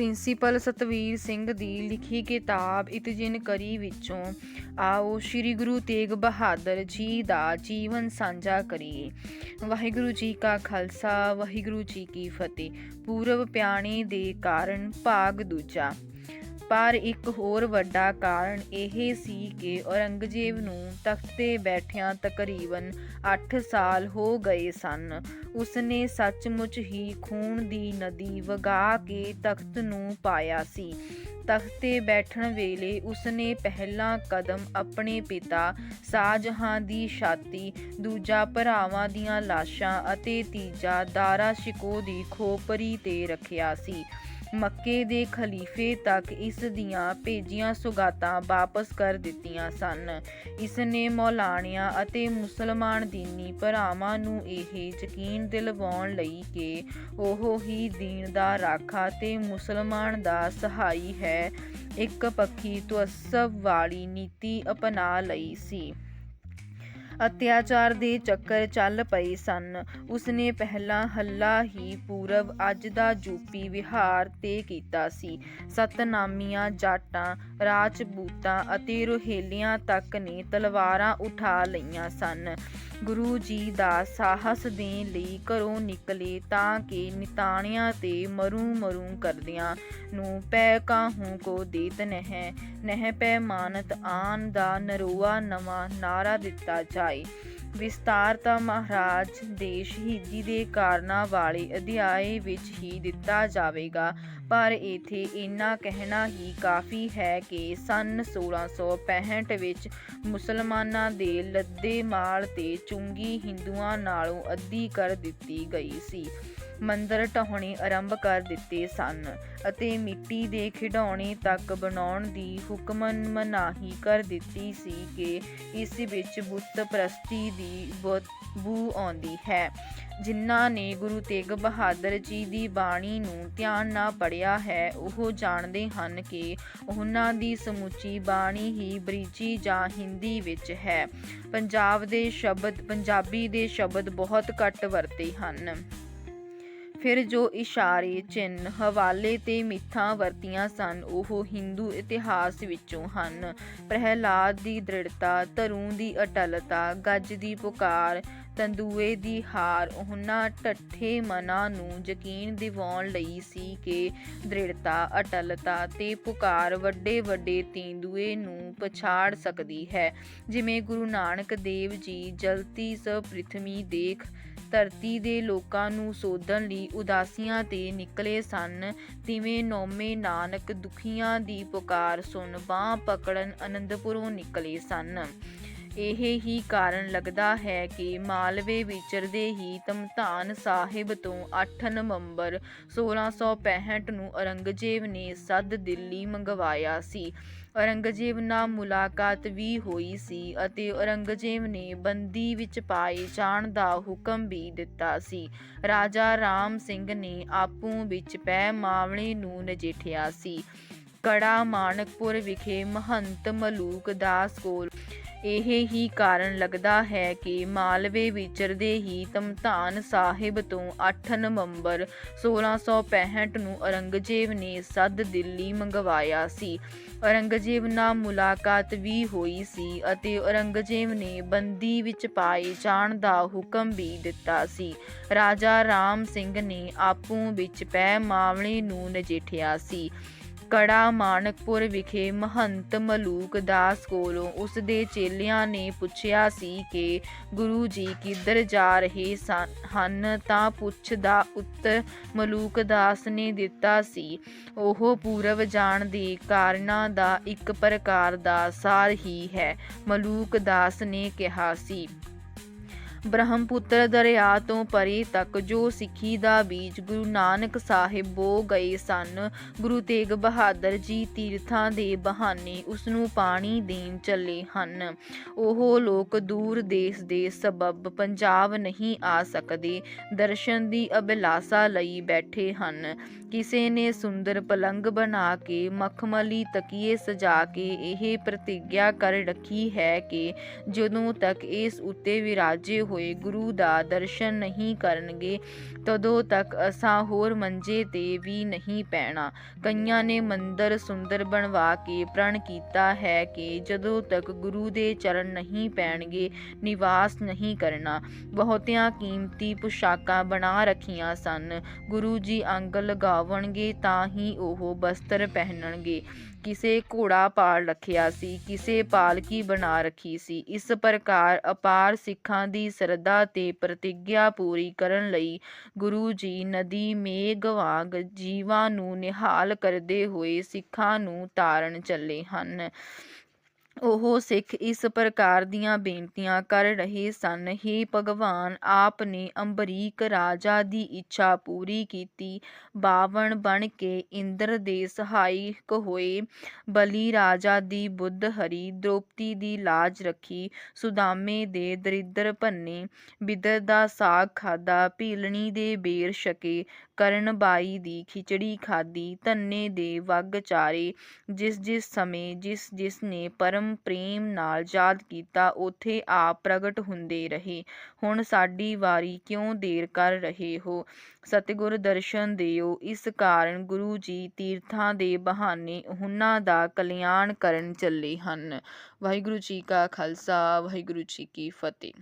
Principal Satveer Singh ਦੀ ਲਿਖੀ ਕਿਤਾਬ ਇਤਜਿਨ ਕਰੀ ਵਿੱਚੋਂ, ਆਓ ਸ੍ਰੀ ਗੁਰੂ ਤੇਗ ਬਹਾਦਰ ਜੀ ਦਾ ਜੀਵਨ ਸਾਂਝਾ ਕਰੀਏ। ਵਾਹਿਗੁਰੂ ਜੀ ਕਾ ਖਾਲਸਾ, ਵਾਹਿਗੁਰੂ ਜੀ ਕੀ ਫਤਿਹ। ਪੂਰਵ ਪਿਆਣੇ ਦੇ ਕਾਰਨ ਭਾਗ ਦੂਜਾ। ਪਰ ਇੱਕ ਹੋਰ ਵੱਡਾ ਕਾਰਨ ਇਹ ਸੀ ਕਿ ਔਰੰਗਜ਼ੇਬ ਨੂੰ ਤਖਤ ਤੇ ਬੈਠਿਆਂ ਤਕਰੀਬਨ 8 ਸਾਲ ਹੋ ਗਏ ਸਨ। ਉਸਨੇ ਸੱਚਮੁੱਚ ਹੀ ਖੂਨ ਦੀ ਨਦੀ ਵਗਾ ਕੇ ਤਖਤ ਨੂੰ ਪਾਇਆ ਸੀ। ਤਖਤ ਤੇ ਬੈਠਣ ਵੇਲੇ ਉਸਨੇ ਪਹਿਲਾ ਕਦਮ ਆਪਣੇ ਪਿਤਾ ਸ਼ਾਹਜਹਾਂ ਦੀ ਛਾਤੀ, ਦੂਜਾ ਭਰਾਵਾਂ ਦੀਆਂ ਲਾਸ਼ਾਂ ਅਤੇ ਤੀਜਾ ਦਾਰਾ ਸ਼ਿਕੋ ਦੀ ਖੋਪਰੀ ਤੇ ਰੱਖਿਆ ਸੀ। ਮੱਕੇ ਦੇ ਖਲੀਫੇ ਤੱਕ ਇਸ ਦੀਆਂ ਭੇਜੀਆਂ ਸੁਗਾਤਾਂ ਵਾਪਸ ਕਰ ਦਿੱਤੀਆਂ ਸਨ। ਇਸ ਨੇ ਮੌਲਾਣਿਆਂ ਅਤੇ ਮੁਸਲਮਾਨ ਦੀਨੀ ਭਰਾਵਾਂ ਨੂੰ ਇਹ ਯਕੀਨ ਦਿਲਵਾਉਣ ਲਈ ਕਿ ਉਹ ਹੀ ਦੀਨ ਦਾ ਰਾਖਾ ਤੇ ਮੁਸਲਮਾਨ ਦਾ ਸਹਾਈ ਹੈ। ਇੱਕ ਪੱਖੀ ਤਵੱਸਵ ਵਾਲੀ ਨੀਤੀ ਅਪਣਾ ਲਈ ਸੀ। ਅਤਿਆਚਾਰ ਦੇ ਚੱਕਰ ਚੱਲ ਪਏ ਸਨ। ਉਸਨੇ ਪਹਿਲਾ ਹੱਲਾ ਹੀ ਪੂਰਬ ਅੱਜ ਦਾ ਯੂਪੀ ਵਿਹਾਰ ਤੇ ਕੀਤਾ ਸੀ। ਸਤਨਾਮੀਆਂ, ਜਾਟਾਂ, ਰਾਜਪੂਤਾਂ ਅਤੇ ਰੋਹੇਲੀਆਂ ਤੱਕ ਨੇ ਤਲਵਾਰਾਂ ਉਠਾ ਲਈਆਂ ਸਨ। ਗੁਰੂ ਜੀ ਦਾ ਸਾਹਸ ਦੇਣ ਲਈ ਘਰੋਂ ਨਿਕਲੇ ਤਾਂ ਕਿ ਨਿਤਾਣਿਆਂ ਤੇ ਮਰੂ ਮਰੂ ਕਰਦਿਆਂ ਨੂੰ ਪੈ ਕਾਹੂ ਕੋ ਦੇਤ ਨਹਿ ਨਹਿ ਪੈ ਮਾਨਤ ਆਨ ਦਾ ਨਰੋਆ ਨਵਾਂ ਨਾਰਾ ਦਿੱਤਾ ਜਾਏ। ਵਿਸਤਾਰ ਤਾਂ ਮਹਾਰਾਜ ਦੇ ਸ਼ਹੀਦੀ ਦੇ ਕਾਰਨਾਂ ਵਾਲੇ ਅਧਿਆਏ ਵਿੱਚ ਹੀ ਦਿੱਤਾ ਜਾਵੇਗਾ, ਪਰ ਇਥੇ ਇੰਨਾ ਕਹਿਣਾ ਹੀ ਕਾਫੀ ਹੈ ਕਿ ਸਨ 1665 ਵਿੱਚ ਮੁਸਲਮਾਨਾਂ ਦੇ ਲੱਦੇ ਮਾਲ ਤੇ ਚੁੰਗੀ ਹਿੰਦੂਆਂ ਨਾਲੋਂ ਅੱਧੀ ਕਰ ਦਿੱਤੀ ਗਈ ਸੀ। ਮੰਦਰ ਢਾਉਣੇ ਆਰੰਭ ਕਰ ਦਿੱਤੇ ਸਨ ਅਤੇ ਮਿੱਟੀ ਦੇ ਖਿਡੌਣੇ ਤੱਕ ਬਣਾਉਣ ਦੀ ਹੁਕਮਨ ਮਨਾਹੀ ਕਰ ਦਿੱਤੀ ਸੀ ਕਿ ਇਸ ਵਿੱਚ ਬੁੱਤ ਪ੍ਰਸਤੀ ਦੀ ਬੂ ਆਉਂਦੀ ਹੈ। ਜਿਨ੍ਹਾਂ ਨੇ ਗੁਰੂ ਤੇਗ ਬਹਾਦਰ ਜੀ ਦੀ ਬਾਣੀ ਨੂੰ ਧਿਆਨ ਨਾਲ ਪੜਿਆ ਹੈ, ਉਹ ਜਾਣਦੇ ਹਨ ਕਿ ਉਹਨਾਂ ਦੀ ਸਮੁੱਚੀ ਬਾਣੀ ਹੀ ਬ੍ਰਿਜੀ ਜਾਂ ਹਿੰਦੀ ਵਿੱਚ ਹੈ। ਪੰਜਾਬ ਦੇ ਸ਼ਬਦ ਪੰਜਾਬੀ ਦੇ ਸ਼ਬਦ ਬਹੁਤ ਘੱਟ ਵਰਤੇ ਹਨ। ਫਿਰ ਜੋ ਇਸ਼ਾਰੇ ਚਿੰਨ ਹਵਾਲੇ ਤੇ ਮਿੱਥਾਂ ਵਰਤੀਆਂ ਸਨ, ਉਹ ਹਿੰਦੂ ਇਤਿਹਾਸ ਵਿੱਚੋਂ ਹਨ। ਪ੍ਰਹਿਲਾਦ ਦੀ ਦ੍ਰਿੜਤਾ ਧਰੂ ਦੀ ਅਟਲਤਾ, ਗੱਜ ਦੀ ਪੁਕਾਰ ਤੰਦੂਏ ਦੀ ਹਾਰ ਉਹਨਾਂ ਠੱਠੇ ਮਨਾਂ ਨੂੰ ਯਕੀਨ ਦਿਵਾਉਣ ਲਈ ਸੀ ਕਿ ਦ੍ਰਿੜਤਾ, ਅਟਲਤਾ ਤੇ ਪੁਕਾਰ ਵੱਡੇ ਵੱਡੇ ਤੇਂਦੂਏ ਨੂੰ ਪਛਾੜ ਸਕਦੀ ਹੈ। ਜਿਵੇਂ ਗੁਰੂ ਨਾਨਕ ਦੇਵ ਜੀ ਜਲਤੀ ਸ ਪ੍ਰਿਥਵੀ ਦੇਖ ਧਰਤੀ ਦੇ ਲੋਕਾਂ ਨੂੰ ਸੋਧਣ ਲਈ ਉਦਾਸੀਆਂ ਤੇ ਨਿਕਲੇ ਸਨ, ਤਿਵੇਂ ਨੌਮੇ ਨਾਨਕ ਦੁਖੀਆਂ ਦੀ ਪੁਕਾਰ ਸੁਣ ਬਾਹ ਪਕੜਨ ਅਨੰਦਪੁਰੋਂ ਨਿਕਲੇ ਸਨ। ਇਹ ਹੀ ਕਾਰਨ ਲੱਗਦਾ ਹੈ ਕਿ ਮਾਲਵੇ ਵਿਚਰਦੇ ਹੀ ਤਮਤਾਨ ਸਾਹਿਬ ਤੋਂ 8 ਨਵੰਬਰ 1665 ਨੂੰ ਔਰੰਗਜ਼ੇਬ ਨੇ ਸੱਦ ਦਿੱਲੀ ਮੰਗਵਾਇਆ ਸੀ। ਔਰੰਗਜ਼ੇਬ ਨਾਲ ਮੁਲਾਕਾਤ ਵੀ ਹੋਈ ਸੀ ਅਤੇ ਔਰੰਗਜ਼ੇਬ ਨੇ ਬੰਦੀ ਵਿੱਚ ਪਾਏ ਜਾਣ ਦਾ ਹੁਕਮ ਵੀ ਦਿੱਤਾ ਸੀ। ਰਾਜਾ ਰਾਮ ਸਿੰਘ ਨੇ ਆਪੂ ਵਿੱਚ ਪੈ ਮਾਮਲੇ ਨੂੰ ਨਜਿੱਠਿਆ ਸੀ। ਕੜਾ ਮਾਨਕਪੁਰ ਵਿਖੇ ਮਹੰਤ ਮਲੂਕ ਦਾਸ ਕੋਲ। ਇਹ ਹੀ ਕਾਰਨ ਲੱਗਦਾ ਹੈ ਕਿ ਮਾਲਵੇ ਵਿਚਰਦੇ ਹੀ ਤਮਤਾਨ ਸਾਹਿਬ ਤੋਂ 8 ਨਵੰਬਰ 1665 ਨੂੰ ਔਰੰਗਜ਼ੇਬ ਨੇ ਸੱਦ ਦਿੱਲੀ ਮੰਗਵਾਇਆ ਸੀ। ਔਰੰਗਜ਼ੇਬ ਨਾਲ ਮੁਲਾਕਾਤ ਵੀ ਹੋਈ ਸੀ ਅਤੇ ਔਰੰਗਜ਼ੇਬ ਨੇ ਬੰਦੀ ਵਿੱਚ ਪਾਏ ਜਾਣ ਦਾ ਹੁਕਮ ਵੀ ਦਿੱਤਾ ਸੀ। ਰਾਜਾ ਰਾਮ ਸਿੰਘ ਨੇ ਆਪੂ ਵਿੱਚ ਪੈ ਮਾਮਲੇ ਨੂੰ ਨਜਿੱਠਿਆ ਸੀ। ਕੜਾ ਮਾਨਕਪੁਰ ਵਿਖੇ ਮਹੰਤ ਮਲੂਕ ਦਾਸ ਕੋਲੋਂ ਉਸ ਦੇ ਚੇਲਿਆਂ ਨੇ ਪੁੱਛਿਆ ਸੀ ਕਿ ਗੁਰੂ ਜੀ ਕਿੱਧਰ ਜਾ ਰਹੇ ਹਨ ਤਾਂ ਪੁੱਛ ਦਾ ਉੱਤਰ ਮਲੂਕ ਦਾਸ ਨੇ ਦਿੱਤਾ ਸੀ। ਉਹ ਪੂਰਵ ਜਾਣ ਦੇ ਕਾਰਨਾਂ ਦਾ ਇੱਕ ਪ੍ਰਕਾਰ ਦਾ ਸਾਰ ਹੀ ਹੈ, ਮਲੂਕ ਦਾਸ ਨੇ ਕਿਹਾ ਸੀ। ਬ੍ਰਹਮਪੁੱਤਰ ਦਰਿਆ ਤੋਂ ਪਰੇ ਤੱਕ ਜੋ ਸਿੱਖੀ ਦਾ ਬੀਜ ਗੁਰੂ ਨਾਨਕ ਸਾਹਿਬ ਬੋ ਗਏ ਸਨ, ਗੁਰੂ ਤੇਗ ਬਹਾਦਰ ਜੀ ਤੀਰਥਾਂ ਦੇ ਬਹਾਨੇ ਉਸ ਨੂੰ ਪਾਣੀ ਦੇਣ ਚੱਲੇ ਹਨ। ਉਹ ਲੋਕ ਦੂਰ ਦੇਸ਼ ਦੇ ਸਬਬ ਪੰਜਾਬ ਨਹੀਂ ਆ ਸਕਦੇ, ਦਰਸ਼ਨ ਦੀ ਅਭਿਲਾਸ਼ਾ ਲਈ ਬੈਠੇ ਹਨ। ਕਿਸੇ ਨੇ ਸੁੰਦਰ ਪਲੰਗ ਬਣਾ ਕੇ, ਮਖਮਲੀ ਤਕੀਏ ਸਜਾ ਕੇ, ਇਹ ਪ੍ਰਤੀਗਿਆ ਕਰ ਰੱਖੀ ਹੈ ਕਿ ਜਦੋਂ ਤੱਕ ਇਸ ਉੱਤੇ ਵਿਰਾਜੇ ਹੋਏ, ਗੁਰੂ ਦਾ ਦਰਸ਼ਨ ਨਹੀਂ ਕਰਨਗੇ, ਤਦੋਂ ਤੱਕ ਅਸਾਂ ਹੋਰ ਮੰਜੇ ਤੇ ਵੀ ਨਹੀਂ ਪੈਣਾ। ਕਈਆਂ ਨੇ ਮੰਦਰ ਸੁੰਦਰ ਬਣਵਾ ਕੇ ਪ੍ਰਣ ਕੀਤਾ ਹੈ ਕਿ ਜਦੋਂ ਤੱਕ ਗੁਰੂ ਦੇ ਚਰਨ ਨਹੀਂ ਪੈਣਗੇ, ਨਿਵਾਸ ਨਹੀਂ ਕਰਨਾ। ਬਹੁਤਿਆਂ ਕੀਮਤੀ ਪੁਸ਼ਾਕਾਂ ਬਣਾ ਰੱਖੀਆਂ ਸਨ। ਗੁਰੂ ਜੀ ਅੰਗ ਲਗਾਵਣਗੇ ਤਾਂ ਹੀ ਉਹ ਬਸਤਰ ਪਹਿਨਣਗੇ। ਕਿਸੇ ਘੋੜਾ ਪਾਲ ਰੱਖਿਆ ਸੀ, ਕਿਸੇ ਪਾਲਕੀ ਬਣਾ ਰੱਖੀ ਸੀ। ਇਸ ਪ੍ਰਕਾਰ ਅਪਾਰ ਸਿੱਖਾਂ ਦੀ ਸਰਦਾ ਤੇ ਪ੍ਰਤਿਗਿਆ ਪੂਰੀ ਕਰਨ ਲਈ ਗੁਰੂ ਜੀ ਨਦੀ ਮੇਘ ਵਾਂਗ ਜੀਵਾਂ ਨੂੰ ਨਿਹਾਲ ਕਰਦੇ ਹੋਏ ਸਿੱਖਾਂ ਨੂੰ ਤਾਰਨ ਚੱਲੇ ਹਨ। ਉਹ ਸਿੱਖ ਇਸ ਪ੍ਰਕਾਰ ਦੀਆਂ ਬੇਨਤੀਆਂ ਕਰ ਰਹੇ ਸਨ। ਹੇ ਭਗਵਾਨ, ਆਪ ਨੇ ਅੰਬਰੀਕ ਰਾਜਾ ਦੀ ਇੱਛਾ ਪੂਰੀ ਕੀਤੀ। ਬਾਵਣ ਬਣ ਕੇ ਇੰਦਰ ਦੇ ਸਹਾਇਕ ਹੋਏ। ਬਲੀ ਰਾਜਾ ਦੀ ਬੁੱਧ ਹਰੀ ਦ੍ਰੋਪਦੀ ਦੀ ਲਾਜ ਰੱਖੀ। ਸੁਦਾਮੇ ਦੇ ਦਰਿਦਰ ਭੰਨੇ। ਬਿਦਰ ਦਾ ਸਾਗ ਖਾਦਾ ਭੀਲਣੀ ਦੇ ਬੇਰ ਛਕੇ। ਕਰਨ ਬਾਈ ਦੀ ਖਿਚੜੀ ਖਾਦੀ ਧੰਨੇ ਦੇ ਵਗ ਚਾਰੇ। ਜਿਸ ਜਿਸ ਸਮੇਂ ਜਿਸ ਜਿਸ ਨੇ ਪਰਮ ਪ੍ਰੇਮ ਨਾਲ ਯਾਦ ਕੀਤਾ, ਉਥੇ ਆਪ ਪ੍ਰਗਟ ਹੁੰਦੇ ਰਹੇ। ਹੁਣ ਸਾਡੀ ਵਾਰੀ ਕਿਉਂ ਦੇਰ ਕਰ ਰਹੇ ਹੋ? ਸਤਿਗੁਰ ਦਰਸ਼ਨ ਦਿਓ। ਇਸ ਕਾਰਨ ਗੁਰੂ ਜੀ ਤੀਰਥਾਂ ਦੇ ਬਹਾਨੇ ਉਹਨਾਂ ਦਾ ਕਲਿਆਣ ਕਰਨ ਚੱਲੇ ਹਨ। ਵਾਹਿਗੁਰੂ ਜੀ ਕਾ ਖਾਲਸਾ, ਵਾਹਿਗੁਰੂ ਜੀ ਕੀ ਫਤਿਹ।